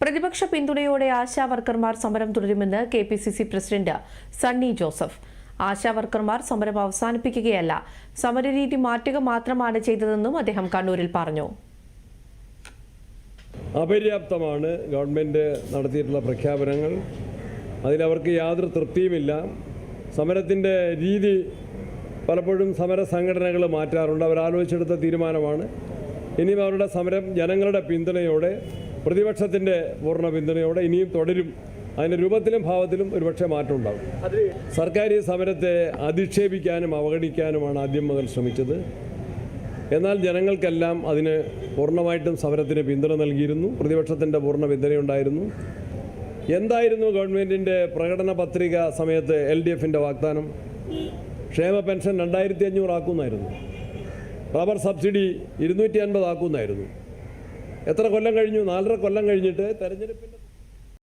പ്രതിപക്ഷ പിന്തുണയോടെ ആശാ വർക്കർമാർ സമരം തുടരുമെന്ന് K P C C president Sunny Joseph. ASHA വർക്കർമാർ സമരം അവസാനിപ്പിക്കുകയല്ല സമരരീതി മാറ്റുക മാത്രമാണ് ചെയ്തതെന്നും അദ്ദേഹം കണ്ണൂരിൽ പറഞ്ഞു. അപര്യാപ്തമാണ് ഗവൺമെന്റ് നടത്തിയിട്ടുള്ള പ്രഖ്യാപനങ്ങൾ. അതിലവർക്ക് യാതൊരു തൃപ്തിയുമില്ല. സമരത്തിന്റെ രീതി പലപ്പോഴും സമര സംഘടനകൾ മാറ്റാറുണ്ട്. അവരാലോചിച്ചെടുത്ത തീരുമാനമാണ്. ഇനിയും അവരുടെ സമരം ജനങ്ങളുടെ പിന്തുണയോടെ പ്രതിപക്ഷത്തിന്റെ പൂർണ പിന്തുണയോടെ ഇനിയും തുടരും. അതിന്റെ രൂപത്തിലും ഭാവത്തിലും ഒരുപക്ഷെ മാറ്റം ഉണ്ടാകും സർക്കാർ ഈ സമരത്തെ അധിക്ഷേപിക്കാനും അവഗണിക്കാനുമാണ് ആദ്യം മുതൽ ശ്രമിച്ചത്. എന്നാൽ ജനങ്ങൾക്കെല്ലാം അതിന് പൂർണമായിട്ടും സമരത്തിന് പിന്തുണ നൽകിയിരുന്നു. പ്രതിപക്ഷത്തിന്റെ പൂർണ പിന്തുണയുണ്ടായിരുന്നു എന്തായിരുന്നു ഗവൺമെന്റിന്റെ പ്രകടന പത്രിക സമയത്ത് എൽ ഡി എഫിന്റെ വാഗ്ദാനം? ക്ഷേമ പെൻഷൻ രണ്ടായിരത്തി അഞ്ഞൂറ് ആക്കുന്നായിരുന്നു. റബ്ബർ സബ്സിഡി ഇരുന്നൂറ്റി അൻപത് ആക്കുന്നായിരുന്നു. എത്ര കൊല്ലം കഴിഞ്ഞു? നാലര കൊല്ലം കഴിഞ്ഞിട്ട് തെരഞ്ഞെടുപ്പിന്റെ